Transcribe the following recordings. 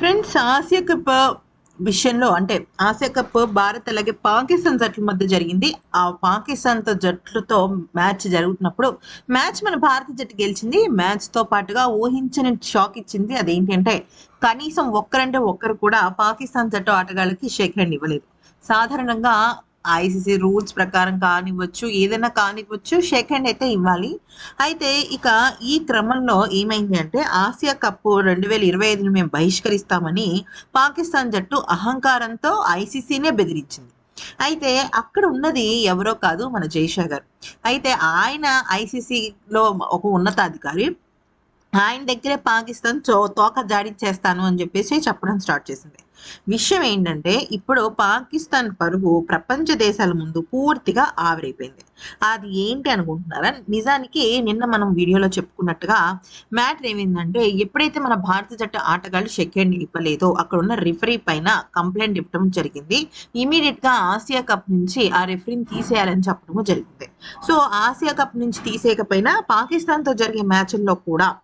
Friends Asia cup విషయంలో అంటే Asia cup Bharat అలాగే పాకిస్తాన్ జట్ల మధ్య జరిగింది. ఆ పాకిస్తాన్తో జట్లతో మ్యాచ్ జరుగుతున్నప్పుడు మ్యాచ్ మన భారత జట్టు గెలిచింది. మ్యాచ్తో పాటుగా ఊహించని షాక్ ఇచ్చింది. అదేంటి అంటే కనీసం ఒక్కరంటే ఒక్కరు కూడా పాకిస్తాన్ జట్టు ఆటగాళ్ళకి షేక్ హ్యాండ్ ఇవ్వలేదు. సాధారణంగా ఐసీసీ రూల్స్ ప్రకారం కానివ్వచ్చు ఏదైనా కానివ్వచ్చు షేక్ హ్యాండ్ అయితే ఇవ్వాలి. అయితే ఇక ఈ క్రమంలో ఏమైంది అంటే ఆసియా కప్ రెండు వేల ఇరవై ఐదుని మేము బహిష్కరిస్తామని పాకిస్తాన్ జట్టు అహంకారంతో ఐసీసీనే బెదిరించింది. అయితే అక్కడ ఉన్నది ఎవరో కాదు మన జైషా అయితే ఆయన ఐసీసీలో ఒక ఉన్నతాధికారి ఆయన దగ్గరే పాకిస్తాన్ చో తోక జాడించేస్తాను అని చెప్పేసి చెప్పడం స్టార్ట్ చేసింది. విషయం ఏంటంటే ఇప్పుడు పాకిస్తాన్ పరుగు ప్రపంచ దేశాల ముందు పూర్తిగా ఆవిరైపోయింది. అది ఏంటి అనుకుంటున్నారా? నిజానికి నిన్న మనం వీడియోలో చెప్పుకున్నట్టుగా మ్యాటర్ ఏమైందంటే ఎప్పుడైతే మన భారత జట్టు ఆటగాళ్ళు సెకండ్ ఇవ్వలేదో అక్కడ ఉన్న రిఫరీ పైన కంప్లైంట్ ఇవ్వడం జరిగింది. ఇమీడియట్గా ఆసియా కప్ నుంచి ఆ రిఫరీని తీసేయాలని చెప్పడము జరిగింది. సో ఆసియా కప్ నుంచి తీసేయకపోయినా పాకిస్తాన్తో జరిగే మ్యాచ్ల్లో కూడా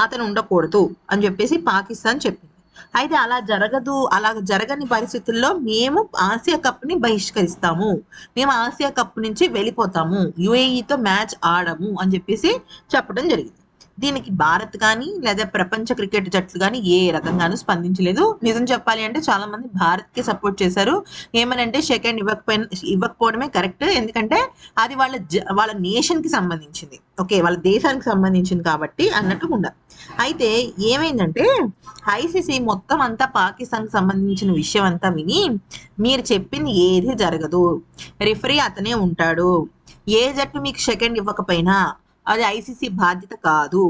అతను ఉండకూడదు అని చెప్పేసి పాకిస్తాన్ చెప్పింది. అయితే అలా జరగదు అలా జరగని పరిస్థితుల్లో మేము ఆసియా కప్ని బహిష్కరిస్తాము. మేము ఆసియా కప్ నుంచి వెళ్ళిపోతాము. యుఏఈతో మ్యాచ్ ఆడము అని చెప్పేసి చెప్పడం జరిగింది. దీనికి భారత్ కానీ లేదా ప్రపంచ క్రికెట్ జట్లు కానీ ఏ రకంగానూ స్పందించలేదు. నిజం చెప్పాలి అంటే చాలా మంది భారత్కి సపోర్ట్ చేశారు. ఏమనంటే సెకండ్ ఇవ్వకపోయిన ఇవ్వకపోవడమే కరెక్ట్. ఎందుకంటే అది వాళ్ళ జ- వాళ్ళ నేషన్కి సంబంధించింది. ఓకే వాళ్ళ దేశానికి సంబంధించింది కాబట్టి అన్నట్టు ఉండాలి అయితే ఏమైందంటే ఐసీసీ మొత్తం అంతా పాకిస్తాన్కి సంబంధించిన విషయం అంతా విని మీరు చెప్పింది ఏది జరగదు. రిఫరీ అతనే ఉంటాడు. ఏ జట్టు మీకు సెకండ్ ఇవ్వకపోయినా అది ఐసీసీ బాధ్యత కాదు.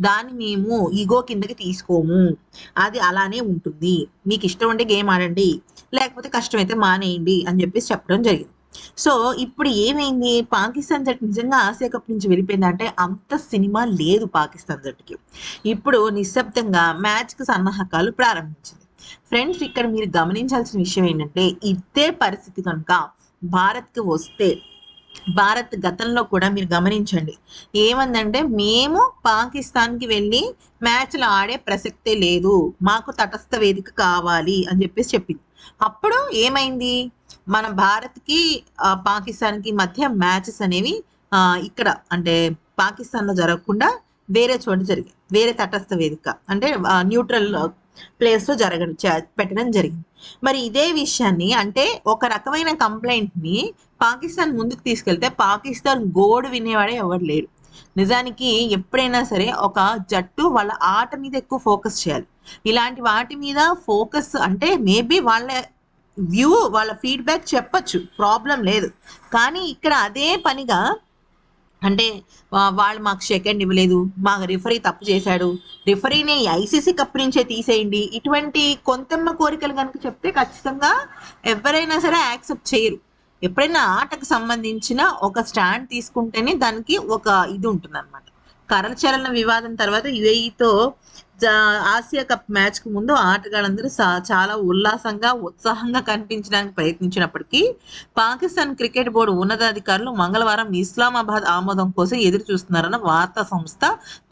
దాన్ని మేము ఈగో కిందకి తీసుకోము. అది అలానే ఉంటుంది. మీకు ఇష్టం ఉంటే గేమ్ ఆడండి. లేకపోతే కష్టమైతే మానేయండి అని చెప్పేసి చెప్పడం జరిగింది. సో ఇప్పుడు ఏమైంది? పాకిస్తాన్ జట్టు నిజంగా ఆసియా కప్ నుంచి వెళ్ళిపోయింది అంటే అంత సినిమా లేదు పాకిస్తాన్ జట్టుకి. ఇప్పుడు నిశ్శబ్దంగా మ్యాచ్కి సన్నాహకాలు ప్రారంభించింది. ఫ్రెండ్స్ ఇక్కడ మీరు గమనించాల్సిన విషయం ఏంటంటే ఇదే పరిస్థితి కనుక భారత్కి వస్తే భారత్ గతంలో కూడా మీరు గమనించండి. ఏమందంటే మేము పాకిస్తాన్కి వెళ్ళి మ్యాచ్లు ఆడే ప్రసక్తే లేదు. మాకు తటస్థ వేదిక కావాలి అని చెప్పేసి చెప్పింది. అప్పుడు ఏమైంది? మన భారత్కి పాకిస్తాన్కి పాకిస్తాన్కి మధ్య మ్యాచెస్ అనేవి ఇక్కడ అంటే పాకిస్తాన్లో జరగకుండా వేరే చోట జరిగాయి. వేరే తటస్థ వేదిక అంటే న్యూట్రల్ ప్లేస్లో జరగడం పెట్టడం జరిగింది. మరి ఇదే విషయాన్ని అంటే ఒక రకమైన కంప్లైంట్ని పాకిస్తాన్ ముందుకు తీసుకెళ్తే పాకిస్తాన్ గోడు వినేవాడే ఎవరు లేడు. నిజానికి ఎప్పుడైనా సరే ఒక జట్టు వాళ్ళ ఆట మీద ఎక్కువ ఫోకస్ చేయాలి. ఇలాంటి వాటి మీద ఫోకస్ అంటే మేబీ వాళ్ళ వ్యూ వాళ్ళ ఫీడ్బ్యాక్ చెప్పచ్చు ప్రాబ్లం లేదు. కానీ ఇక్కడ అదే పనిగా అంటే వాళ్ళు మాకు సెకండ్ ఇవ్వలేదు మాకు రిఫరీ తప్పు చేశాడు. రిఫరీని ఐసీసీ కప్ నుంచే తీసేయండి. ఇటువంటి కొంతమ్మ కోరికలు కనుక చెప్తే ఖచ్చితంగా ఎవరైనా సరే యాక్సెప్ట్ చేయరు. ఎప్పుడైనా ఆటకు సంబంధించిన ఒక స్టాండ్ తీసుకుంటేనే దానికి ఒక ఇది ఉంటుంది అనమాట కరచలన వివాదం తర్వాత యుఏఈతో ఆసియా కప్ మ్యాచ్కు ముందు ఆటగాళ్ళందరూ చాలా ఉల్లాసంగా ఉత్సాహంగా కనిపించడానికి ప్రయత్నించినప్పటికీ పాకిస్తాన్ క్రికెట్ బోర్డు ఉన్నతాధికారులు మంగళవారం ఇస్లామాబాద్ ఆమోదం కోసం ఎదురు చూస్తున్నారన్న వార్తా సంస్థ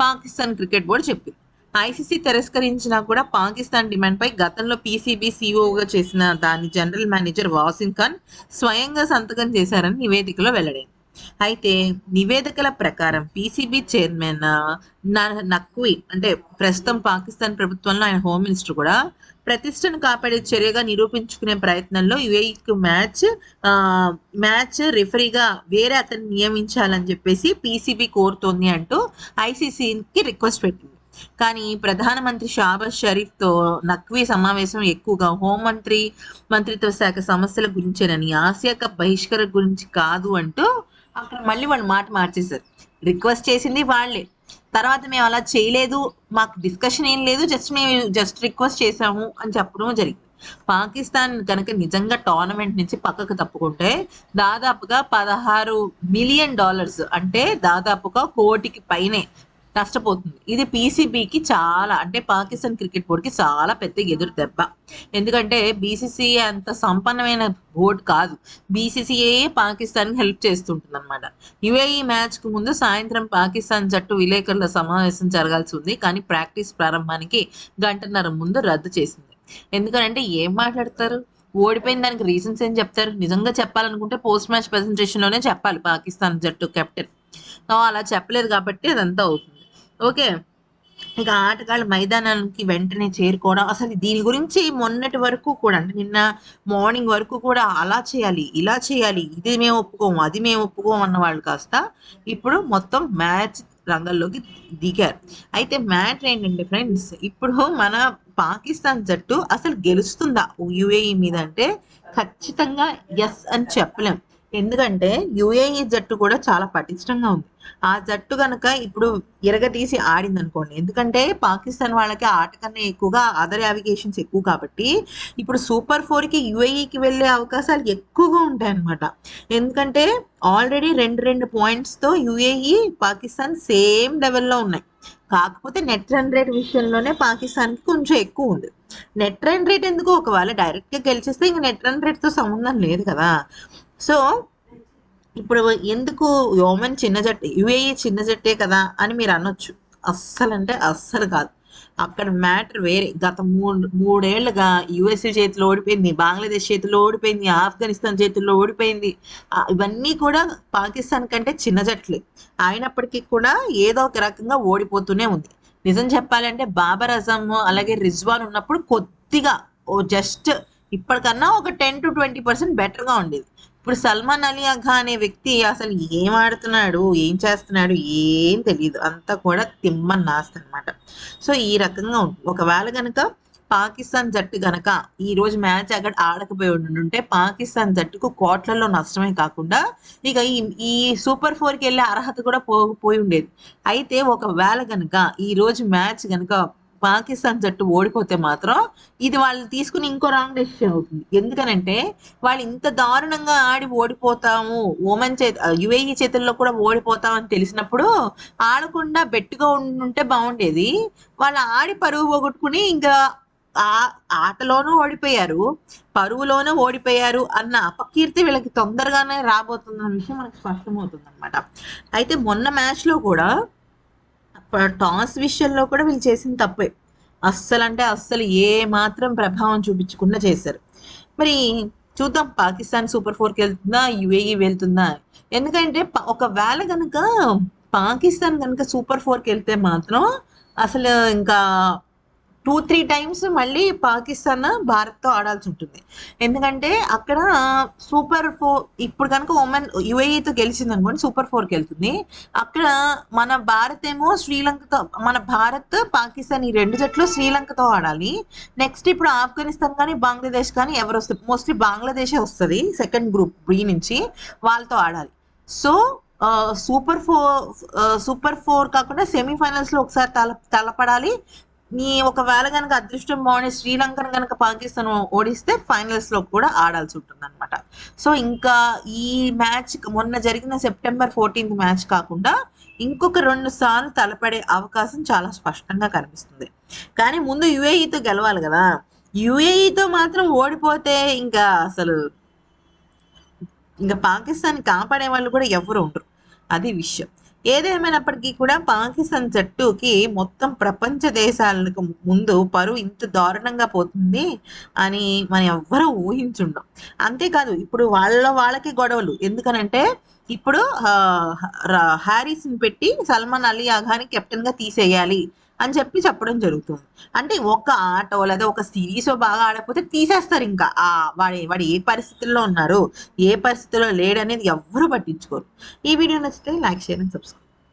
పాకిస్తాన్ క్రికెట్ బోర్డు చెప్పింది. ఐసీసీ తిరస్కరించినా కూడా పాకిస్తాన్ డిమాండ్ పై గతంలో పీసీబీ సీఓగా చేసిన దాని జనరల్ మేనేజర్ వాసిం ఖాన్ స్వయంగా సంతకం చేశారని నివేదికలో వెల్లడైంది. అయితే నివేదికల ప్రకారం పీసీబీ చైర్మన్ నక్వి నక్వీ అంటే ప్రస్తుతం పాకిస్తాన్ ప్రభుత్వంలో ఆయన హోమ్ మినిస్టర్ కూడా ప్రతిష్టను కాపాడే చర్యగా నిరూపించుకునే ప్రయత్నంలో యుఏఈకి మ్యాచ్ ఆ, మ్యాచ్ రిఫరీగా వేరే అతన్ని నియమించాలని చెప్పేసి పీసీబీ కోరుతోంది అంటూ ఐసీసీకి రిక్వెస్ట్ పెట్టింది. కానీ ప్రధానమంత్రి షాబాజ్ షరీఫ్తో నక్వీ సమావేశం ఎక్కువగా హోంమంత్రి మంత్రిత్వ శాఖ సమస్యల గురించేనని ఆసియా కప్ బహిష్కరణ గురించి కాదు అంటూ అక్కడ మళ్ళీ వాళ్ళు మాట మార్చేశారు. రిక్వెస్ట్ చేసింది వాళ్ళే. తర్వాత మేము అలా చేయలేదు. మాకు డిస్కషన్ ఏం లేదు. జస్ట్ మేము జస్ట్ రిక్వెస్ట్ చేసాము అని చెప్పడం జరిగింది. పాకిస్తాన్ కనుక నిజంగా టోర్నమెంట్ నుంచి పక్కకు తప్పుకుంటే దాదాపుగా పదహారు మిలియన్ డాలర్స్ అంటే దాదాపుగా కోటికి పైనే నష్టపోతుంది. ఇది పీసీబీకి చాలా అంటే పాకిస్తాన్ క్రికెట్ బోర్డుకి చాలా పెద్ద ఎదురు దెబ్బ. ఎందుకంటే బీసీసీఏ అంత సంపన్నమైన బోర్డు కాదు. బీసీసీఏ పాకిస్తాన్కి హెల్ప్ చేస్తుంటుంది అనమాట యుఏఈ మ్యాచ్కు ముందు సాయంత్రం పాకిస్తాన్ జట్టు విలేకరుల సమావేశం జరగాల్సి ఉంది. కానీ ప్రాక్టీస్ ప్రారంభానికి గంటన్నర ముందు రద్దు చేసింది. ఎందుకంటే ఏం మాట్లాడతారు? ఓడిపోయిన దానికి రీజన్స్ ఏం చెప్తారు? నిజంగా చెప్పాలనుకుంటే పోస్ట్ మ్యాచ్ ప్రెసెంటేషన్లోనే చెప్పాలి పాకిస్తాన్ జట్టు కెప్టెన్. అలా చెప్పలేదు కాబట్టి అదంతా అవుతుంది. ఓకే. ఇక ఆటగాళ్ళు మైదానానికి వెంటనే చేరుకోవడం అసలు దీని గురించి మొన్నటి వరకు కూడా అంటే నిన్న మార్నింగ్ వరకు కూడా అలా చేయాలి ఇలా చేయాలి ఇది మేము ఒప్పుకోము అది మేము ఒప్పుకోము అన్న వాళ్ళు కాస్త ఇప్పుడు మొత్తం మ్యాచ్ రంగంలోకి దిగారు. అయితే మ్యాచ్ ఏంటంటే ఫ్రెండ్స్ ఇప్పుడు మన పాకిస్తాన్ జట్టు అసలు గెలుస్తుందా? యుఏఈ మీద అంటే ఖచ్చితంగా ఎస్ అని చెప్పలేం. ఎందుకంటే యుఏఈ జట్టు కూడా చాలా పటిష్టంగా ఉంది. ఆ జట్టు కనుక ఇప్పుడు ఇరగదీసి ఆడింది అనుకోండి ఎందుకంటే పాకిస్తాన్ వాళ్ళకి ఆట కన్నా ఎక్కువగా అదర్ యావిగేషన్స్ ఎక్కువ కాబట్టి ఇప్పుడు సూపర్ ఫోర్కి యుఏఈకి వెళ్ళే అవకాశాలు ఎక్కువగా ఉంటాయి అన్నమాట ఎందుకంటే ఆల్రెడీ రెండు రెండు పాయింట్స్తో యుఏఈ పాకిస్తాన్ సేమ్ లెవెల్లో ఉన్నాయి. కాకపోతే నెట్ రన్ రేట్ విషయంలోనే పాకిస్తాన్కి కొంచెం ఎక్కువ ఉంది. నెట్ రన్ రేట్ ఎందుకు? ఒకవేళ డైరెక్ట్గా గెలిచేస్తే ఇంక నెట్ రన్ రేట్తో సంబంధం లేదు కదా. సో ఇప్పుడు ఎందుకు ఓమెన్ చిన్న జట్టు యుఏఈ చిన్న జట్టే కదా అని మీరు అనొచ్చు. అస్సలు అంటే అస్సలు కాదు. అక్కడ మ్యాటర్ వేరే. గత మూడు మూడేళ్ళుగా యుఎస్ఏ చేతిలో ఓడిపోయింది బంగ్లాదేశ్ చేతిలో ఓడిపోయింది ఆఫ్ఘనిస్తాన్ చేతుల్లో ఓడిపోయింది. ఇవన్నీ కూడా పాకిస్తాన్ కంటే చిన్న జట్లే. అయినప్పటికీ కూడా ఏదో ఒక రకంగా ఓడిపోతూనే ఉంది. నిజం చెప్పాలంటే బాబర్ అజమ్ అలాగే రిజ్వాన్ ఉన్నప్పుడు కొద్దిగా ఓ జస్ట్ ఇప్పటికన్నా ఒక టెన్ టు ట్వంటీ పర్సెంట్ బెటర్గా ఉండేది. ఇప్పుడు సల్మాన్ అలీ అఘా అనే వ్యక్తి అసలు ఏం ఆడుతున్నాడు ఏం చేస్తున్నాడు ఏం తెలియదు అంతా కూడా తిమ్మని నాస్త అనమాట సో ఈ రకంగా ఉంటుంది ఒకవేళ కనుక పాకిస్తాన్ జట్టు గనక ఈ రోజు మ్యాచ్ అక్కడ ఆడకపోయి ఉండుంటే పాకిస్తాన్ జట్టుకు కోట్లలో నష్టమే కాకుండా ఇక ఈ ఈ సూపర్ ఫోర్కి వెళ్ళే అర్హత కూడా పో పోయి ఉండేది. అయితే ఒకవేళ గనక ఈ రోజు మ్యాచ్ గనక పాకిస్తాన్ జట్టు ఓడిపోతే మాత్రం ఇది వాళ్ళు తీసుకుని ఇంకో రాంగ్ డెసిషన్ అవుతుంది. ఎందుకనంటే వాళ్ళు ఇంత దారుణంగా ఆడి ఓడిపోతాము. ఓమన్ చేతి యుఏఈ చేతుల్లో కూడా ఓడిపోతామని తెలిసినప్పుడు ఆడకుండా బెట్టుగా ఉంటే బాగుండేది. వాళ్ళు ఆడి పరువు పోగొట్టుకుని ఇంకా ఆ ఆటలోనూ ఓడిపోయారు. పరువులోనూ ఓడిపోయారు అన్న అపకీర్తి వీళ్ళకి తొందరగానే రాబోతున్న విషయం మనకు స్పష్టమవుతుంది అనమాట అయితే మొన్న మ్యాచ్లో కూడా టాస్ విషయంలో కూడా వీళ్ళు చేసిన తప్పే. అస్సలు అంటే అస్సలు ఏ మాత్రం ప్రభావం చూపించకుండా చేశారు. మరి చూద్దాం పాకిస్తాన్ సూపర్ ఫోర్కి వెళ్తుందా యుఏఈ వెళ్తుందా? ఎందుకంటే ఒకవేళ కనుక పాకిస్తాన్ కనుక సూపర్ ఫోర్కి వెళ్తే మాత్రం అసలు ఇంకా టూ త్రీ టైమ్స్ మళ్ళీ పాకిస్తాన్ భారత్తో ఆడాల్సి ఉంటుంది. ఎందుకంటే అక్కడ సూపర్ ఫోర్ ఇప్పుడు కనుక ఉమెన్ యుఏఈతో గెలిచింది అనుకోండి సూపర్ ఫోర్కి వెళ్తుంది. అక్కడ మన భారత్ ఏమో శ్రీలంకతో మన భారత్ పాకిస్తాన్ ఈ రెండు జట్లు శ్రీలంకతో ఆడాలి. నెక్స్ట్ ఇప్పుడు ఆఫ్ఘనిస్తాన్ కానీ బంగ్లాదేశ్ కానీ ఎవరు వస్తారు? మోస్ట్లీ బంగ్లాదేశే వస్తుంది సెకండ్ గ్రూప్ బి నుంచి వాళ్ళతో ఆడాలి. So super four super four కాకుండా సెమీఫైనల్స్లో ఒకసారి తల తలపడాలి. నీ ఒకవేళ కనుక అదృష్టం బాగుండి శ్రీలంకను కనుక పాకిస్తాన్ ఓడిస్తే ఫైనల్స్లో కూడా ఆడాల్సి ఉంటుంది అనమాట సో ఇంకా ఈ మ్యాచ్ మొన్న జరిగిన సెప్టెంబర్ ఫోర్టీన్త్ మ్యాచ్ కాకుండా ఇంకొక రెండు సార్లు తలపడే అవకాశం చాలా స్పష్టంగా కనిపిస్తుంది. కానీ ముందు యుఏఈతో గెలవాలి కదా. యుఏఈతో మాత్రం ఓడిపోతే ఇంకా అసలు ఇంకా పాకిస్తాన్ కాపాడే వాళ్ళు కూడా ఎవరు ఉండరు. అది విషయం. ఏదేమైనప్పటికీ కూడా పాకిస్తాన్ జట్టుకి మొత్తం ప్రపంచ దేశాలకు ముందు పరువు ఇంత దారుణంగా పోతుంది అని మనం ఎవ్వరూ ఊహించుండం అంతేకాదు ఇప్పుడు వాళ్ళ వాళ్ళకి గొడవలు. ఎందుకనంటే ఇప్పుడు హ్యారీస్ని పెట్టి సల్మాన్ అలీ ఆఘాని కెప్టెన్గా తీసేయాలి. అని చెప్పి చెప్పడం జరుగుతుంది. అంటే ఒక ఆటో లేదా ఒక సిరీస్ బాగా ఆడకపోతే తీసేస్తారు ఇంకా. ఆ వాడి వాడు ఏ పరిస్థితుల్లో ఉన్నారు ఏ పరిస్థితుల్లో లేడనేది ఎవ్వరూ పట్టించుకోరు. ఈ వీడియో నచ్చితే లైక్ షేర్ అండ్ సబ్స్క్రైబ్.